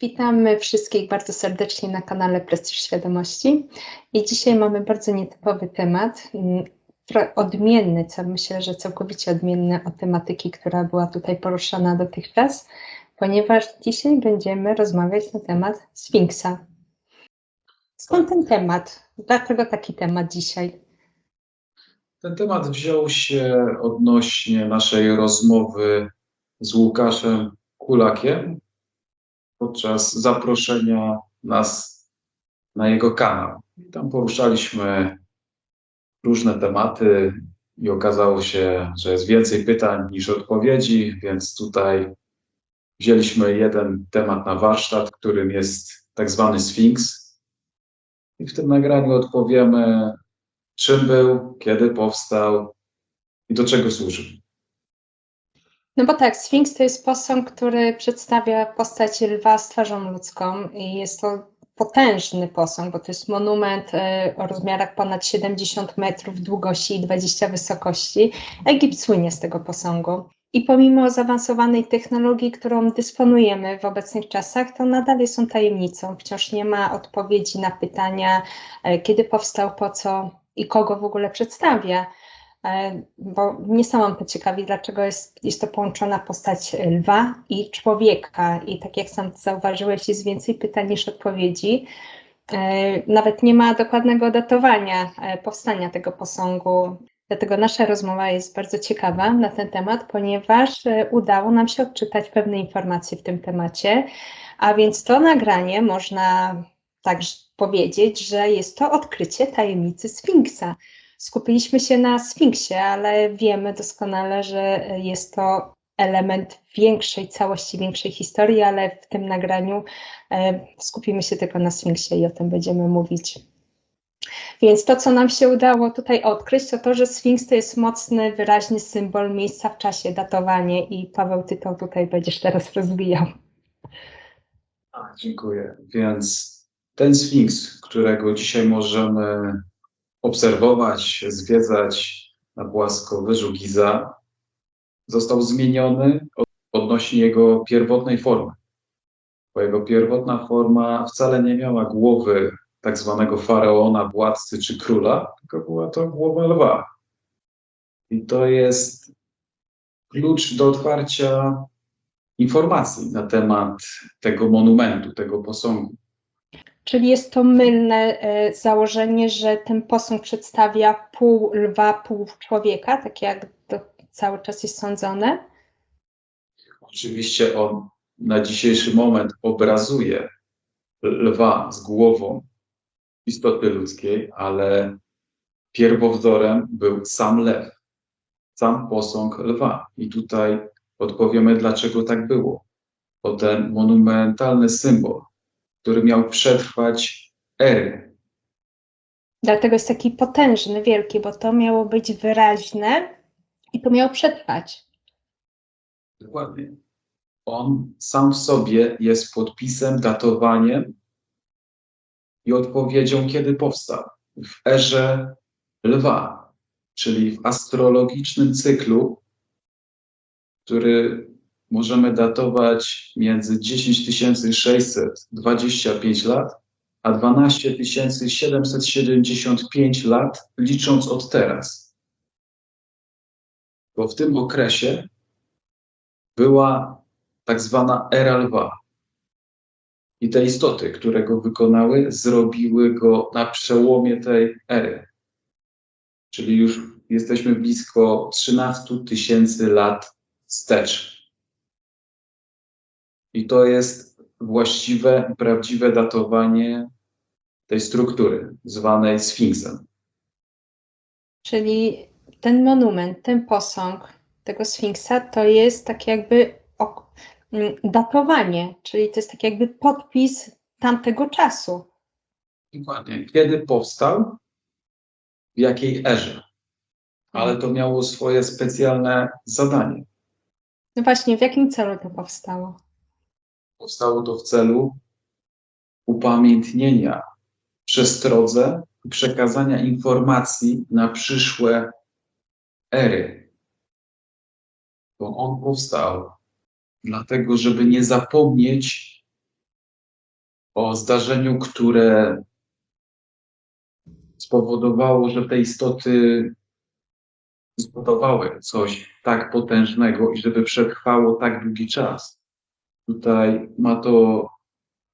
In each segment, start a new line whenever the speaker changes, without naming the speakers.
Witamy wszystkich bardzo serdecznie na kanale Prestiż Świadomości. I dzisiaj mamy bardzo nietypowy temat, mm, odmienny, co myślę, że całkowicie odmienny od tematyki, która była tutaj poruszana dotychczas, ponieważ dzisiaj będziemy rozmawiać na temat Sfinksa. Skąd ten temat? Dlaczego taki temat dzisiaj?
Ten temat wziął się odnośnie naszej rozmowy z Łukaszem Kulakiem podczas zaproszenia nas na jego kanał. I tam poruszaliśmy różne tematy i okazało się, że jest więcej pytań niż odpowiedzi, więc tutaj wzięliśmy jeden temat na warsztat, którym jest tak zwany Sfinks. I w tym nagraniu odpowiemy, czym był, kiedy powstał i do czego służył.
No bo tak, Sfinks to jest posąg, który przedstawia postać lwa z twarzą ludzką i jest to potężny posąg, bo to jest monument e, o rozmiarach ponad 70 metrów długości i 20 wysokości. Egipt słynie z tego posągu. I pomimo zaawansowanej technologii, którą dysponujemy w obecnych czasach, to nadal on tajemnicą. Wciąż nie ma odpowiedzi na pytania, e, kiedy powstał, po co i kogo w ogóle przedstawia. E, Bo mnie samą to ciekawi, dlaczego jest, jest to połączona postać lwa i człowieka. I tak jak sam zauważyłeś, jest więcej pytań niż odpowiedzi. E, Nawet nie ma dokładnego datowania e, powstania tego posągu. Dlatego nasza rozmowa jest bardzo ciekawa na ten temat, ponieważ udało nam się odczytać pewne informacje w tym temacie. A więc to nagranie można tak powiedzieć, że jest to odkrycie tajemnicy Sfinksa skupiliśmy się na Sfinksie, ale wiemy doskonale, że jest to element większej całości, większej historii, ale w tym nagraniu e, skupimy się tylko na Sfinksie i o tym będziemy mówić. Więc to, co nam się udało tutaj odkryć, to to, że Sfinks to jest mocny, wyraźny symbol miejsca w czasie, datowanie i Paweł, ty to tutaj będziesz teraz rozwijał.
A, dziękuję. Więc ten Sfinks, którego dzisiaj możemy obserwować, zwiedzać na płaskowyżu Giza, został zmieniony od- odnośnie jego pierwotnej formy. Bo jego pierwotna forma wcale nie miała głowy tak zwanego faraona, władcy czy króla, tylko była to głowa lwa. I to jest klucz do otwarcia informacji na temat tego monumentu, tego posągu.
Czyli jest to mylne e, założenie, że ten posąg przedstawia pół lwa, pół człowieka, tak jak cały czas jest sądzone.
Oczywiście on na dzisiejszy moment obrazuje lwa z głową istoty ludzkiej, ale pierwowzorem był sam lew, sam posąg lwa. I tutaj odpowiemy, dlaczego tak było. Bo ten monumentalny symbol, który miał przetrwać ery,
Dlatego jest taki potężny, wielki, bo to miało być wyraźne i to miało przetrwać.
Dokładnie. On sam w sobie jest podpisem, datowaniem i odpowiedzią, kiedy powstał. W erze lwa, czyli w astrologicznym cyklu, który możemy datować między 10625 lat a 12775 lat, licząc od teraz. Bo w tym okresie była tak zwana era lwa. I te istoty, które go wykonały, zrobiły go na przełomie tej ery. Czyli już jesteśmy blisko 13 tysięcy lat wstecz. I to jest właściwe, prawdziwe datowanie tej struktury, zwanej Sfinksem.
Czyli ten monument, ten posąg tego Sfinksa to jest tak jakby mm, datowanie, czyli to jest tak jakby podpis tamtego czasu.
Dokładnie. Kiedy powstał, w jakiej erze. Ale to miało swoje specjalne zadanie.
No właśnie, w jakim celu to powstało?
Powstało to w celu upamiętnienia, przestrodze i przekazania informacji na przyszłe ery. Bo on powstał dlatego, żeby nie zapomnieć o zdarzeniu, które spowodowało, że te istoty zbudowały coś tak potężnego i żeby przetrwało tak długi czas. Tutaj ma to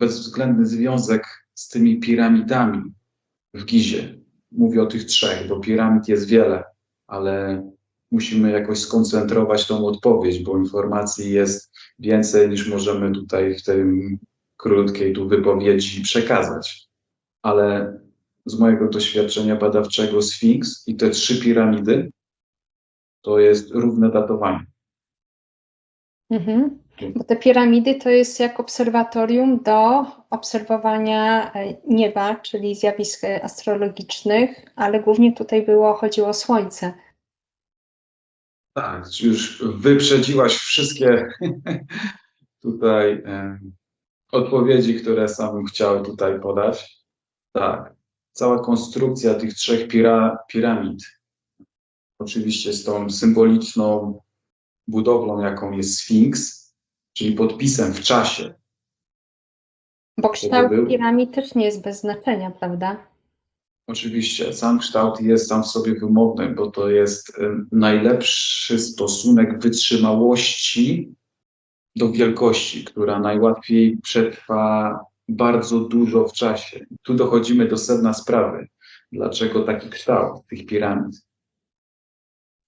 bezwzględny związek z tymi piramidami w Gizie. Mówię o tych trzech, bo piramid jest wiele, ale musimy jakoś skoncentrować tą odpowiedź, bo informacji jest więcej niż możemy tutaj w tym krótkiej tu wypowiedzi przekazać. Ale z mojego doświadczenia badawczego Sfinks i te trzy piramidy to jest równe datowanie.
Mhm. Bo te piramidy to jest jak obserwatorium do obserwowania e, nieba, czyli zjawisk e, astrologicznych, ale głównie tutaj było, chodziło o Słońce.
Tak, już wyprzedziłaś wszystkie tutaj odpowiedzi, które sam chciałem tutaj podać. Tak, cała konstrukcja tych trzech pira, piramid, oczywiście z tą symboliczną budowlą, jaką jest Sfinks, czyli podpisem w czasie.
Bo kształt
był-
piramid też nie jest bez znaczenia, prawda?
Oczywiście, sam kształt jest sam w sobie wymowny, bo to jest e, najlepszy stosunek wytrzymałości do wielkości, która najłatwiej przetrwa bardzo dużo w czasie. Tu dochodzimy do sedna sprawy. Dlaczego taki kształt tych piramid?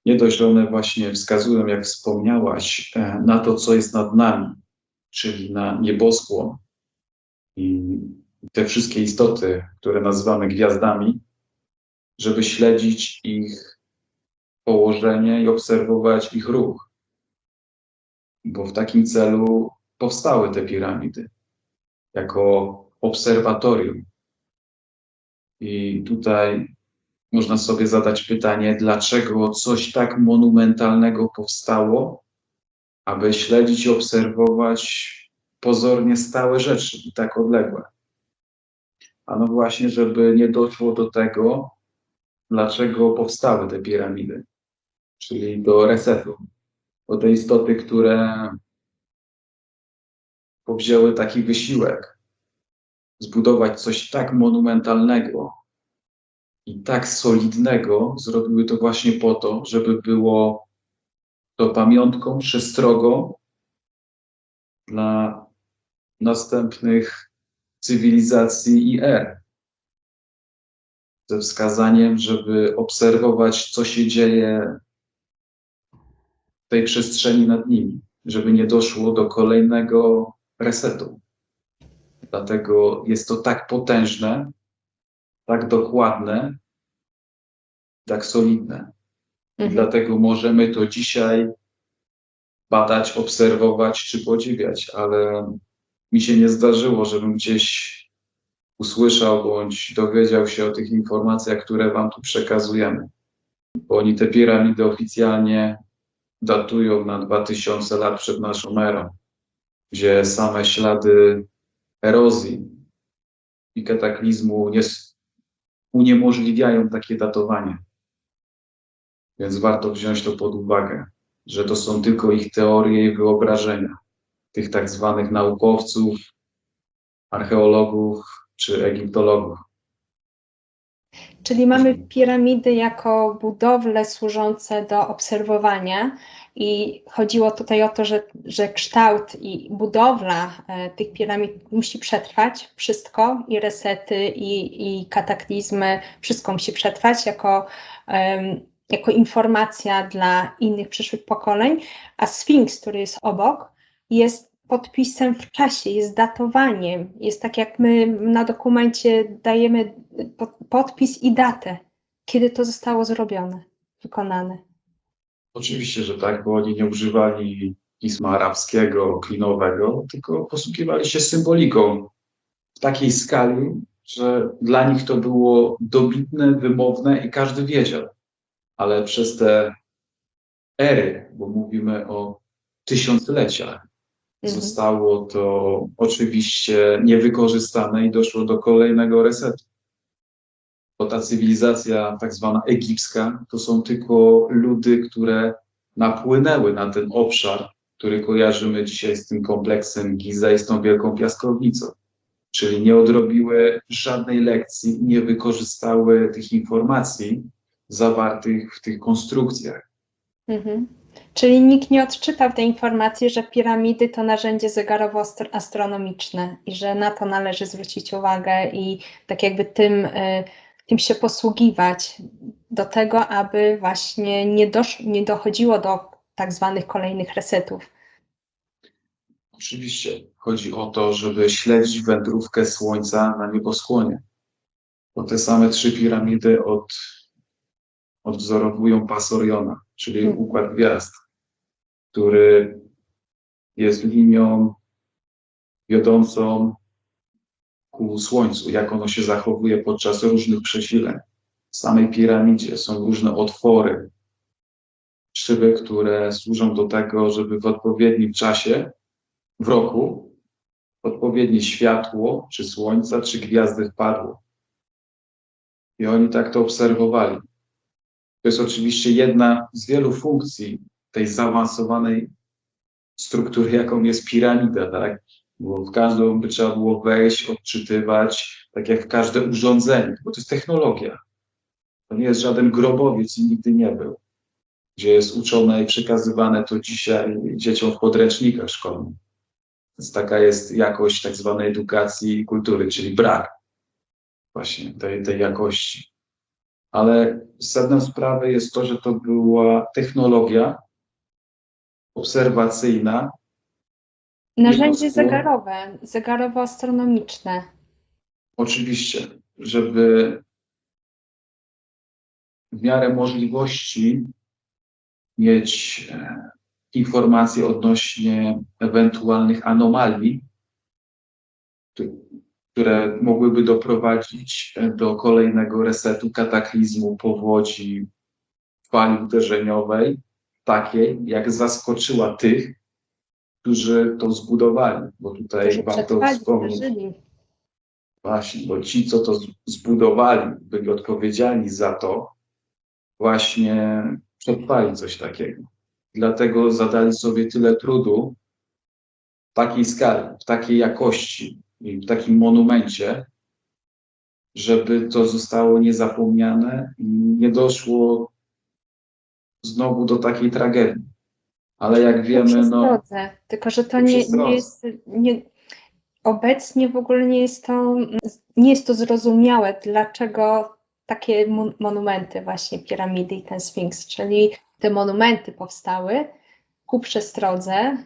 Nie dość, że one właśnie wskazują, jak wspomniałaś, e, na to, co jest nad nami, czyli na nieboskłon i te wszystkie istoty, które nazywamy gwiazdami, żeby śledzić ich położenie i obserwować ich ruch. Bo w takim celu powstały te piramidy jako obserwatorium. I tutaj można sobie zadać pytanie, dlaczego coś tak monumentalnego powstało, aby śledzić i obserwować pozornie stałe rzeczy i tak odległe. A no właśnie, żeby nie doszło do tego, dlaczego powstały te piramidy, czyli do resetu. Bo te istoty, które powzięły taki wysiłek, zbudować coś tak monumentalnego i tak solidnego, zrobiły to właśnie po to, żeby było to pamiątką, przestrogą dla następnych cywilizacji i er. Ze wskazaniem, żeby obserwować, co się dzieje w tej przestrzeni nad nimi, żeby nie doszło do kolejnego resetu. Dlatego jest to tak potężne, tak dokładne, tak solidne.
Mhm.
Dlatego możemy to dzisiaj badać, obserwować czy podziwiać, ale mi się nie zdarzyło, żebym gdzieś usłyszał bądź dowiedział się o tych informacjach, które Wam tu przekazujemy. Bo oni te piramidy oficjalnie datują na 2000 lat przed naszą erą, gdzie same ślady erozji i kataklizmu nie, uniemożliwiają takie datowanie. Więc warto wziąć to pod uwagę, że to są tylko ich teorie i wyobrażenia tych tak zwanych naukowców, archeologów czy egiptologów.
Czyli mamy piramidy jako budowle służące do obserwowania i chodziło tutaj o to, że, że kształt i budowla e, tych piramid musi przetrwać wszystko i resety i, i kataklizmy, wszystko musi przetrwać jako, jako informacja dla innych przyszłych pokoleń, a Sfinks, który jest obok, jest podpisem w czasie, jest datowaniem. Jest tak, jak my na dokumencie dajemy pod, podpis i datę, kiedy to zostało zrobione, wykonane.
Oczywiście, że tak, bo oni nie używali pisma arabskiego, klinowego, tylko posługiwali się symboliką w takiej skali, że dla nich to było dobitne, wymowne i każdy wiedział. Ale przez te ery, bo mówimy o tysiącleciach,
Mhm.
zostało to oczywiście niewykorzystane i doszło do kolejnego resetu. Bo ta cywilizacja tak zwana egipska to są tylko ludy, które napłynęły na ten obszar, który kojarzymy dzisiaj z tym kompleksem Giza i z tą wielką piaskownicą. czyli nie odrobiły żadnej lekcji, nie wykorzystały tych informacji zawartych w tych konstrukcjach.
Mhm. Czyli nikt nie odczytał tej informacji, że piramidy to narzędzie zegarowo-astronomiczne i że na to należy zwrócić uwagę i tak jakby tym, y, tym się posługiwać do tego, aby właśnie nie, dosz, nie dochodziło do tak zwanych kolejnych resetów.
Oczywiście chodzi o to, żeby śledzić wędrówkę Słońca na nieboskłonie. Bo te same trzy piramidy od, odwzorowują pas Oriona, czyli
Mhm.
układ gwiazd, który jest linią wiodącą ku Słońcu, jak ono się zachowuje podczas różnych przesileń. W samej piramidzie są różne otwory, szyby, które służą do tego, żeby w odpowiednim czasie w roku odpowiednie światło, czy słońca, czy gwiazdy wpadło. I oni tak to obserwowali. To jest oczywiście jedna z wielu funkcji tej zaawansowanej struktury, jaką jest piramida, tak? Bo w każdą by trzeba było wejść, odczytywać, tak jak w każde urządzenie, bo to jest technologia. To nie jest żaden grobowiec i nigdy nie był, gdzie jest uczone i przekazywane to dzisiaj dzieciom w podręcznikach szkolnych. Więc taka jest jakość tak zwanej edukacji i kultury, czyli brak właśnie tej, tej jakości. Ale sednem sprawy jest to, że to była technologia obserwacyjna,
Narzędzie zegarowe, zegarowo-astronomiczne.
oczywiście, żeby w miarę możliwości mieć e, informacje odnośnie ewentualnych anomalii, które mogłyby doprowadzić e, do kolejnego resetu, kataklizmu, powodzi, fali uderzeniowej, takiej, jak zaskoczyła tych, którzy to zbudowali. Bo tutaj
którzy
warto wspomnieć,
przeżyli.
Właśnie, bo ci, co to zbudowali, byli odpowiedzialni za to, właśnie przetrwali coś takiego. Dlatego zadali sobie tyle trudu w takiej skali, w takiej jakości i w takim monumencie, żeby to zostało niezapomniane i nie doszło znowu do takiej tragedii. Ale jak wiemy, no,
przestrodze. Tylko, że to nie, nie jest. Nie, obecnie w ogóle nie jest to, nie jest to zrozumiałe, dlaczego takie mon- monumenty, właśnie piramidy i ten Sfinks, czyli te monumenty powstały ku przestrodze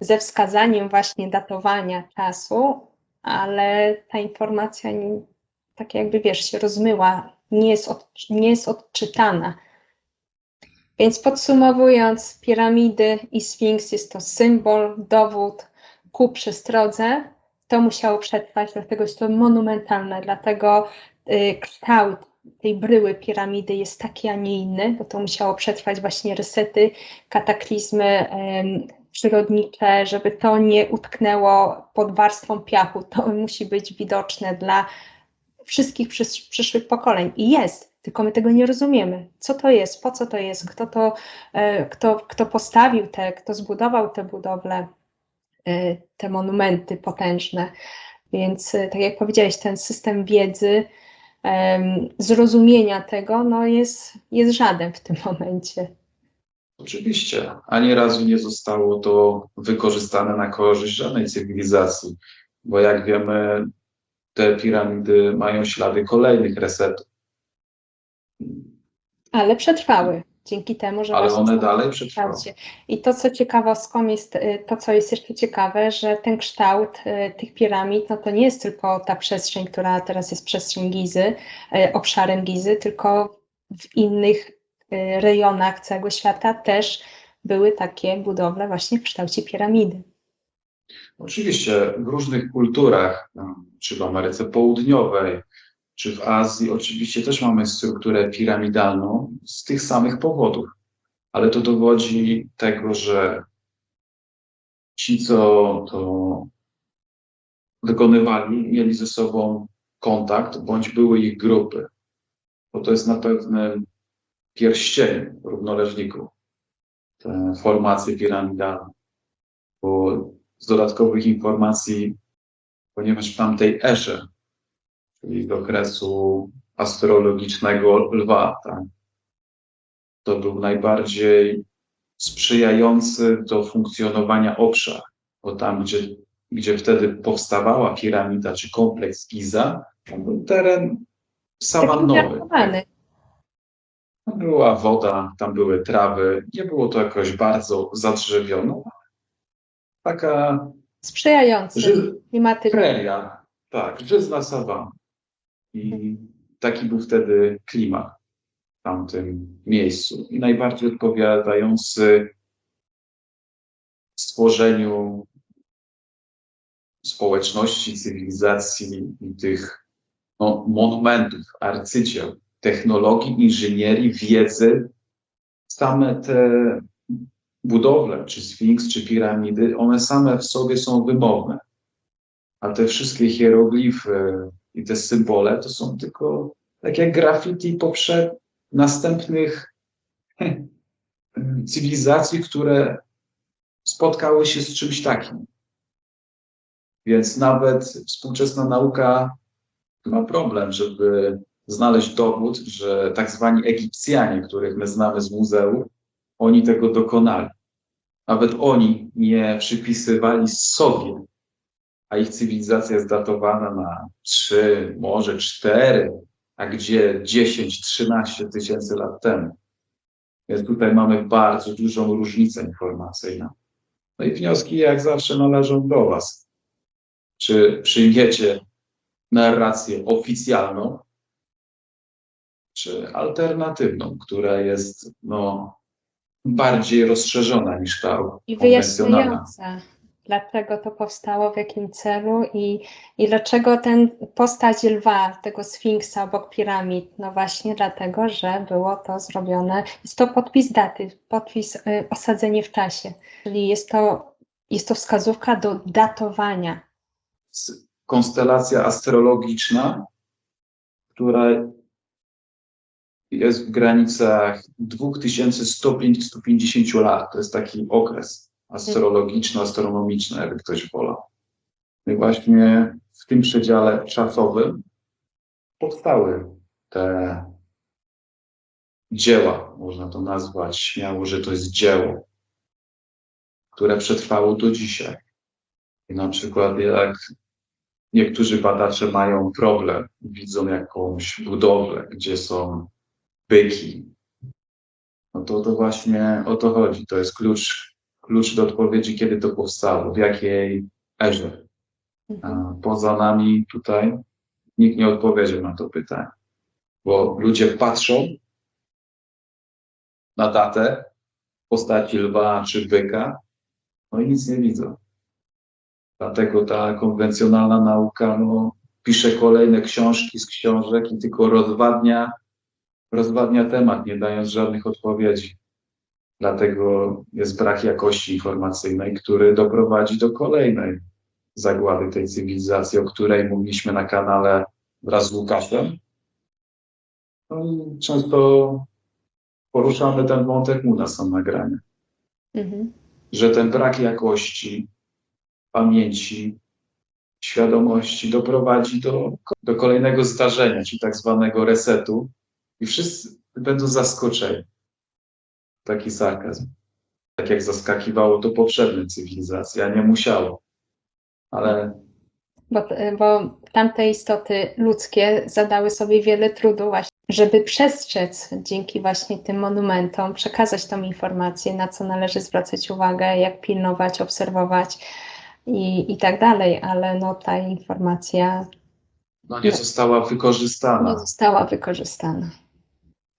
ze wskazaniem właśnie datowania czasu, ale ta informacja tak jakby wiesz, się rozmyła, nie jest, od, nie jest odczytana. Więc podsumowując, piramidy i Sfinks jest to symbol, dowód ku przestrodze. To musiało przetrwać, dlatego jest to monumentalne, dlatego y, kształt tej bryły piramidy jest taki, a nie inny, bo to musiało przetrwać właśnie resety, kataklizmy em, przyrodnicze, żeby to nie utknęło pod warstwą piachu. To musi być widoczne dla wszystkich przysz, przyszłych pokoleń. I jest, tylko my tego nie rozumiemy. Co to jest, po co to jest, kto to, e, kto, kto postawił te, kto zbudował te budowle, e, te monumenty potężne. Więc e, tak jak powiedziałeś, ten system wiedzy, zrozumienia tego, no jest, jest żaden w tym momencie.
Oczywiście, ani razu nie zostało to wykorzystane na korzyść żadnej cywilizacji, bo jak wiemy, te piramidy mają ślady kolejnych resetów,
Ale przetrwały dzięki temu, że
ale one dalej przetrwały.
I to, co ciekawostką jest, y, to, co jest jeszcze ciekawe, że ten kształt y, tych piramid, no to nie jest tylko ta przestrzeń, która teraz jest przestrzeń Gizy, y, obszarem Gizy, tylko w innych rejonach całego świata też były takie budowle właśnie w kształcie piramidy.
Oczywiście w różnych kulturach, czy w Ameryce Południowej, czy w Azji, oczywiście też mamy strukturę piramidalną z tych samych powodów, ale to dowodzi tego, że ci, co to wykonywali, mieli ze sobą kontakt, bądź były ich grupy, bo to jest na pewnym pierścieniu równoleżników, te formacje piramidalne, bo z dodatkowych informacji ponieważ w tamtej erze, czyli z okresu astrologicznego lwa, tak, to był najbardziej sprzyjający do funkcjonowania obszar, bo tam, gdzie, gdzie wtedy powstawała piramida czy kompleks Giza, to był teren sawannowy. Tam była woda, tam były trawy, nie było to jakoś bardzo zadrzewione. Taka
Sprzyjający
ży,
klimatycznie.
preria, tak, żyzna sawanna. I taki był wtedy klimat w tamtym miejscu. I najbardziej odpowiadający stworzeniu społeczności, cywilizacji i tych no, monumentów, arcydzieł, technologii, inżynierii, wiedzy. Same te budowle, czy Sfinks, czy piramidy, one same w sobie są wymowne. A te wszystkie hieroglify i te symbole to są tylko tak jak graffiti poprzez następnych cywilizacji, które spotkały się z czymś takim. Więc nawet współczesna nauka ma problem, żeby znaleźć dowód, że tak zwani Egipcjanie, których my znamy z muzeum, oni tego dokonali. Nawet oni nie przypisywali sobie, a ich cywilizacja jest datowana na 3, może 4, a gdzie 10-13 tysięcy lat temu. Więc tutaj mamy bardzo dużą różnicę informacyjną. No i wnioski jak zawsze należą do Was. Czy przyjmiecie narrację oficjalną, czy alternatywną, która jest no, bardziej rozszerzona niż ta
I wyjaśniająca, dlaczego to powstało, w jakim celu i, i dlaczego ten postać lwa, tego sfinksa obok piramid. No właśnie dlatego, że było to zrobione, jest to podpis daty, podpis y, osadzenie w czasie, czyli jest to, jest to wskazówka do datowania.
Konstelacja astrologiczna, która jest w granicach 2100-150 lat. To jest taki okres astrologiczno-astronomiczny, jakby ktoś wolał. No I właśnie w tym przedziale czasowym powstały te dzieła, można to nazwać śmiało, że to jest dzieło, które przetrwało do dzisiaj. I na przykład jak niektórzy badacze mają problem, widzą jakąś budowlę, gdzie są byki, no to to właśnie o to chodzi. To jest klucz, klucz do odpowiedzi, kiedy to powstało, w jakiej erze. A poza nami tutaj nikt nie odpowiedział na to pytanie, bo ludzie patrzą na datę w postaci lwa czy byka, no i nic nie widzą. Dlatego ta konwencjonalna nauka no, pisze kolejne książki z książek i tylko rozwadnia, rozwadnia temat, nie dając żadnych odpowiedzi. Dlatego jest brak jakości informacyjnej, który doprowadzi do kolejnej zagłady tej cywilizacji, o której mówiliśmy na kanale wraz z Łukaszem. No i często poruszamy ten wątek u nas na nagraniu
Mhm.
że ten brak jakości, pamięci, świadomości doprowadzi do, do kolejnego zdarzenia, czyli tak zwanego resetu i wszyscy będą zaskoczeni. Taki sarkazm. Tak jak zaskakiwało to poprzednie cywilizacje, a nie musiało. Ale
Bo, bo tamte istoty ludzkie zadały sobie wiele trudu właśnie, żeby przestrzec dzięki właśnie tym monumentom, przekazać tą informację, na co należy zwracać uwagę, jak pilnować, obserwować i, i tak dalej, ale no ta informacja
no, nie została wykorzystana.
nie została wykorzystana.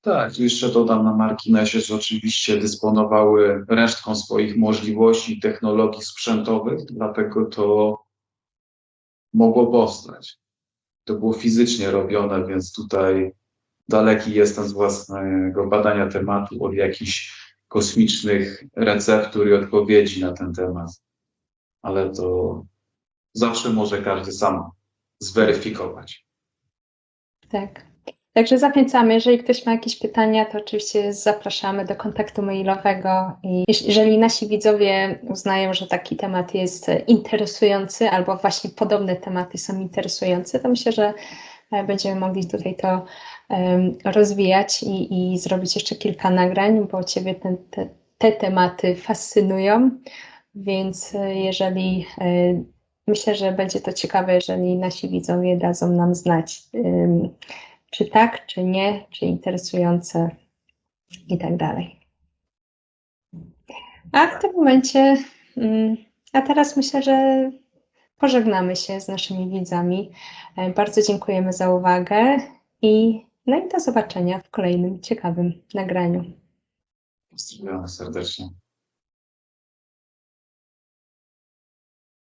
Tak, jeszcze dodam na marginesie, że oczywiście dysponowały resztką swoich możliwości technologii sprzętowych, dlatego to mogło powstać. To było fizycznie robione, więc tutaj daleki jestem z własnego badania tematu od jakichś kosmicznych receptur i odpowiedzi na ten temat. Ale to zawsze może każdy sam zweryfikować.
Tak. Także zachęcamy, jeżeli ktoś ma jakieś pytania, to oczywiście zapraszamy do kontaktu mailowego i jeż- jeżeli nasi widzowie uznają, że taki temat jest interesujący albo właśnie podobne tematy są interesujące, to myślę, że e, będziemy mogli tutaj to em, rozwijać i, i zrobić jeszcze kilka nagrań, bo Ciebie ten, te, te tematy fascynują, więc e, jeżeli e, myślę, że będzie to ciekawe, jeżeli nasi widzowie dadzą nam znać, em, czy tak, czy nie, czy interesujące i tak dalej. A w tym momencie, mm, a teraz myślę, że pożegnamy się z naszymi widzami. E, Bardzo dziękujemy za uwagę i no i do zobaczenia w kolejnym ciekawym nagraniu.
Pozdrawiam serdecznie.